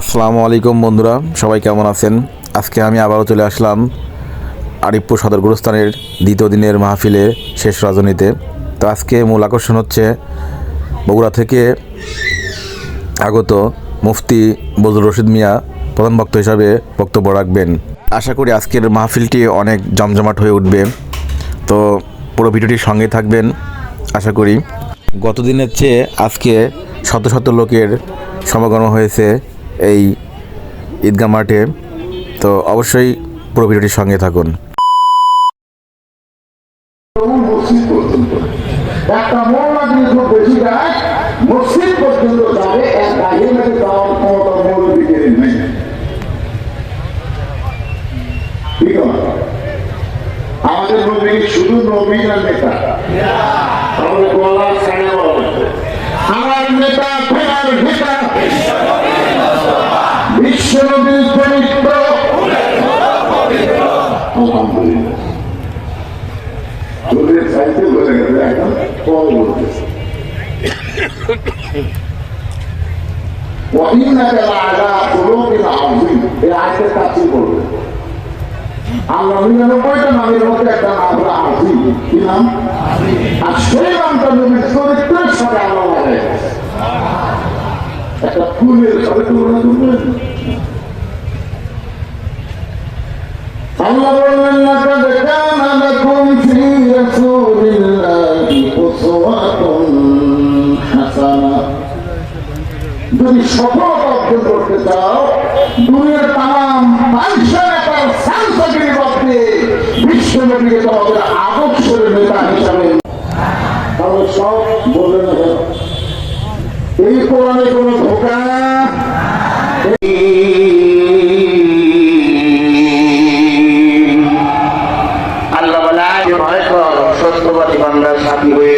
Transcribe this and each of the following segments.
আসসালামু আলাইকুম বন্ধুরা, সবাই কেমন আছেন? আজকে আমি আবারও চলে আসলাম আরিফপুর সদর গুরুস্থানের দ্বিতীয় দিনের মাহফিলে শেষ রজনীতে তো আজকে মূল আকর্ষণ হচ্ছে বগুড়া থেকে আগত মুফতি বজুর রশিদ মিয়া, প্রধান বক্ত হিসাবে বক্তব্য রাখবেন। আশা করি আজকের মাহফিলটি অনেক জমজমাট হয়ে উঠবে। তো পুরো ভিডিওটির সঙ্গে থাকবেন, আশা করি। গত দিনের চেয়ে আজকে শত শত লোকের সমাগম হয়েছে এই ঈদগা মাঠে তো অবশ্যই পুরো ভিডিওটির সঙ্গে থাকুন। একটা মসজিদ পর্যন্ত বিশ্ব নবীর পবিত্র আলহামদুলিল্লাহ তোদের সাইকেল হয়ে গেছে এখন কল বলতেছে وإنك لعلى خلق عظيم এই আয়াতের কাছে বলবে আল্লাহ নিরানব্বইটা নামের মধ্যে একটা নাম হলো আজিম কি নাম আর সেই নামটা নবীর চরিত্রের সাথে আল্লাহ লাগাই গেছে। একটা ফুলের সাথে তুলনা করবেন যদি সফলতা অর্জন করতে চাও দুনিয়ার তাম তোমাদের আদর্শের নেতা হিসাবে তাহলে সব বললেন এই কোরআনে কোনো ধোকা? হয়ে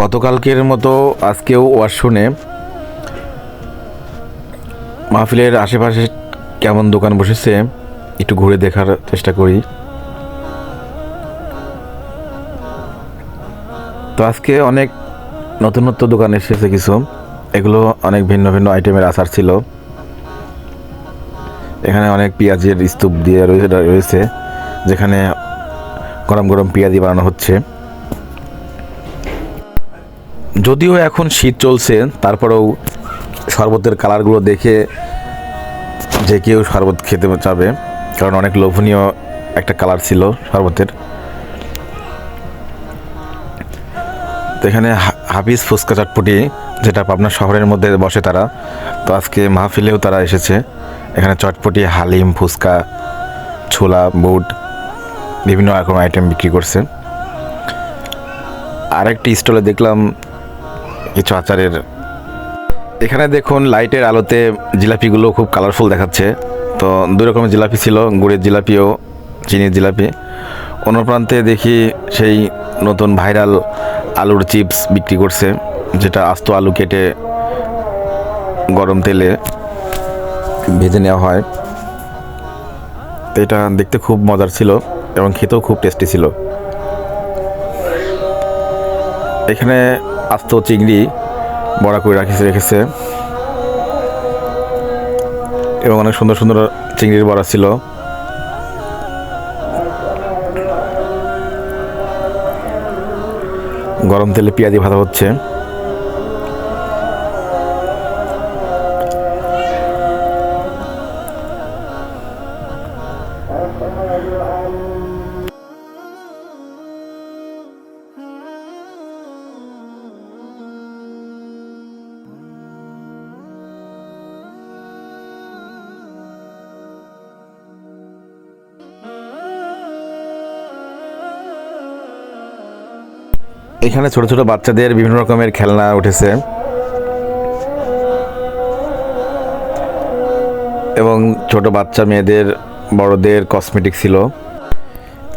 গতকালকের মতো আজকেও ওয়াজ শুনে মাহফিলের আশেপাশে কেমন দোকান বসেছে, একটু ঘুরে দেখার চেষ্টা করি। তো আজকে অনেক নতুন নতুন দোকান এসেছে কিছু। এগুলো অনেক ভিন্ন ভিন্ন আইটেমের আচার ছিল। এখানে অনেক পেঁয়াজের স্তূপ দিয়ে রয়েছে, যেখানে গরম গরম পেঁয়াজি বানানো হচ্ছে। যদিও এখন শীত চলছে, তারপরেও শরবতের কালারগুলো দেখে যে কেউ শরবত খেতে চাবে, কারণ অনেক লোভনীয় একটা কালার ছিল শরবতের। তো এখানে হাফিজ ফুচকা চটপটি, যেটা পাবনা শহরের মধ্যে বসে তারা। তো আজকে মাহফিলেও তারা এসেছে। এখানে চটপটি, হালিম, ফুচকা, ছোলা, বুট, বিভিন্ন রকম আইটেম বিক্রি করছে। আরেকটি স্টলে দেখলাম কিছু আচারের এখানে দেখুন লাইটের আলোতে জিলাপিগুলো খুব কালারফুল দেখাচ্ছে। তো দুই রকমের জিলাপি ছিল, গুড়ের জিলাপিও, চিনির জিলাপি। অন্য প্রান্তে দেখি সেই নতুন ভাইরাল আলুর চিপস বিক্রি করছে, যেটা আস্ত আলু কেটে গরম তেলে ভেজে নেওয়া হয়। তো এটা দেখতে খুব মজার ছিল এবং খেতেও খুব টেস্টি ছিল। এখানে আস্ত চিংড়ি বড়া করে রাখিছে, রেখেছে। এবং অনেক সুন্দর সুন্দর চিংড়ির বড়া ছিল। গরম তেলে পেঁয়াজি ভাজা হচ্ছে। এখানে ছোট ছোট বাচ্চাদের বিভিন্ন রকমের খেলনা উঠেছে। এবং ছোট বাচ্চা মেয়েদের, বড়দের কসমেটিক ছিল।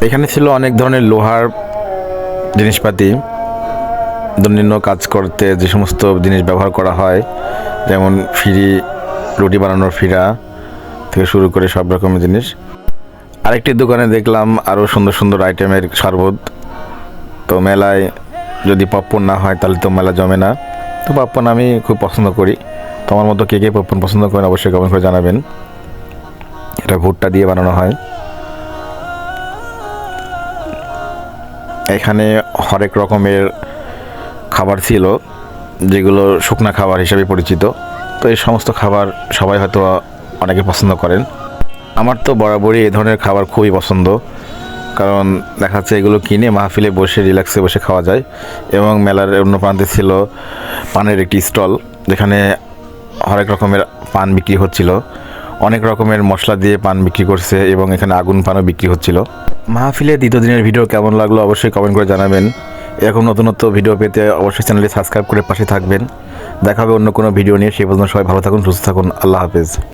এখানে ছিল অনেক ধরনের লোহার জিনিসপাতি। দৈনন্দিন কাজ করতে যে সমস্ত জিনিস ব্যবহার করা হয়, যেমন ফিরি, রুটি বানানোর ফিরা থেকে শুরু করে সব রকমের জিনিস। আরেকটি দোকানে দেখলাম আরও সুন্দর সুন্দর আইটেমের শরবত। তো মেলায় যদি পপকর্ন না হয়, তাহলে তো মেলা জমে না। তো পপকর্ন আমি খুব পছন্দ করি। তো আমার মতো কে কে পপকর্ন পছন্দ করেন, অবশ্যই কমেন্ট করে জানাবেন। এটা ভুট্টা দিয়ে বানানো হয়। এখানে হরেক রকমের খাবার ছিল, যেগুলো শুকনা খাবার হিসেবে পরিচিত। তো এই সমস্ত খাবার সবাই হয়তো অনেকে পছন্দ করেন। আমার তো বরাবরই এই ধরনের খাবার খুবই পছন্দ। কারণ দেখা যাচ্ছে এগুলো কিনে মাহফিলে বসে, রিল্যাক্সে বসে খাওয়া যায়। এবং মেলার অন্য প্রান্তে ছিল পানের একটি স্টল, যেখানে হরেক রকমের পান বিক্রি হচ্ছিল। অনেক রকমের মশলা দিয়ে পান বিক্রি করছে এবং এখানে আগুন পানও বিক্রি হচ্ছিল। মাহফিলে দ্বিতীয় দিনের ভিডিও কেমন লাগল অবশ্যই কমেন্ট করে জানাবেন। এরকম নতুন নতুন ভিডিও পেতে অবশ্যই চ্যানেলটি সাবস্ক্রাইব করে পাশে থাকবেন। দেখা হবে অন্য কোনো ভিডিও নিয়ে, সেই পর্যন্ত সবাই ভালো থাকুন, সুস্থ থাকুন, আল্লাহ হাফেজ।